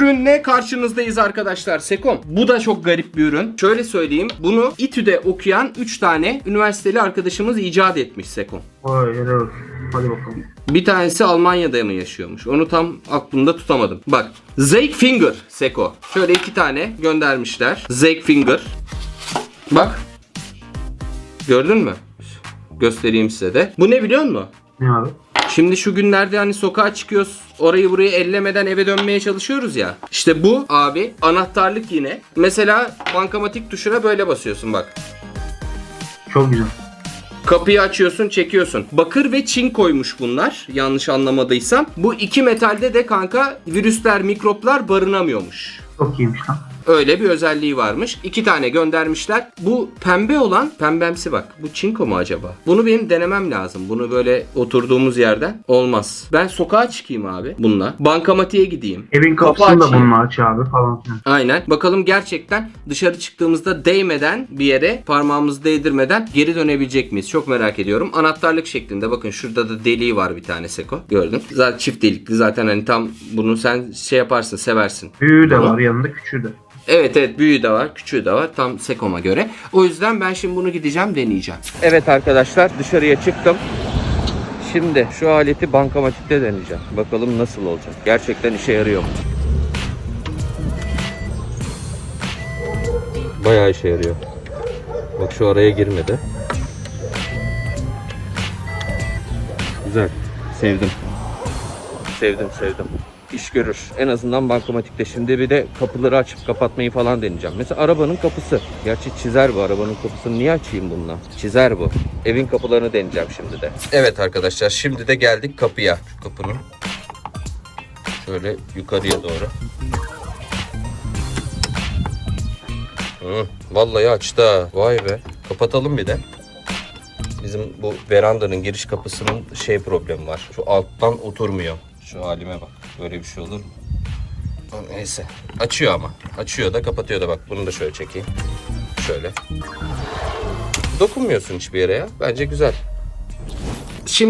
Ürünle karşınızdayız arkadaşlar. Sekom. Bu da çok garip bir ürün. Şöyle söyleyeyim. Bunu İTÜ'de okuyan 3 tane üniversiteli arkadaşımız icat etmiş Sekom. Vay helal olsun. Hadi bakalım. Bir tanesi Almanya'da mı yaşıyormuş? Onu tam aklımda tutamadım. Bak. Zake Finger Seko. Şöyle iki tane göndermişler. Zake Finger. Bak. Gördün mü? Göstereyim size de. Bu ne biliyor musun? Ne abi? Şimdi şu günlerde hani sokağa çıkıyoruz. Orayı burayı ellemeden eve dönmeye çalışıyoruz ya. İşte bu abi anahtarlık yine. Mesela bankamatik tuşuna böyle basıyorsun bak. Çok güzel. Kapıyı açıyorsun, çekiyorsun. Bakır ve çin koymuş bunlar. Yanlış anlamadıysam. Bu iki metalde de kanka virüsler, mikroplar barınamıyormuş. Çok iyiymiş lan. Öyle bir özelliği varmış. İki tane göndermişler. Bu pembe olan, pembemsi bak. Bu çinko mu acaba? Bunu benim denemem lazım. Bunu böyle oturduğumuz yerden olmaz. Ben sokağa çıkayım abi bununla. Bankamatiğe gideyim. Evin Kapı kapısını da bununla aç abi falan. Aynen. Bakalım gerçekten dışarı çıktığımızda değmeden bir yere parmağımızı değdirmeden geri dönebilecek miyiz? Çok merak ediyorum. Anahtarlık şeklinde bakın şurada da deliği var bir tane Seko. Gördün. Zaten çift delikli zaten hani tam bunu sen şey yaparsın seversin. Büyüğü de Tamam. var yanında küçüğü de. Evet evet büyüğü de var küçüğü de var tam Sekom'a göre. O yüzden ben şimdi bunu gideceğim deneyeceğim. Evet arkadaşlar dışarıya çıktım. Şimdi şu aleti bankamatikte deneyeceğim. Bakalım nasıl olacak. Gerçekten işe yarıyor mu? Bayağı işe yarıyor. Bak şu araya girmedi. Güzel. Sevdim. Sevdim sevdim. İş görür. En azından bankamatikte. Şimdi bir de kapıları açıp kapatmayı falan deneyeceğim. Mesela arabanın kapısı. Gerçi çizer bu arabanın kapısını. Niye açayım bununla? Çizer bu. Evin kapılarını deneyeceğim şimdi de. Evet arkadaşlar şimdi de geldik kapıya. Şu kapının. Şöyle yukarıya doğru. Hı, vallahi açtı. Vay be. Kapatalım bir de. Bizim bu verandanın giriş kapısının şey problemi var. Şu alttan oturmuyor. Şu halime bak. Böyle bir şey olur mu? Neyse. Açıyor ama. Açıyor da kapatıyor da bak. Bunu da şöyle çekeyim. Şöyle. Dokunmuyorsun hiçbir yere ya. Bence güzel. Şimdi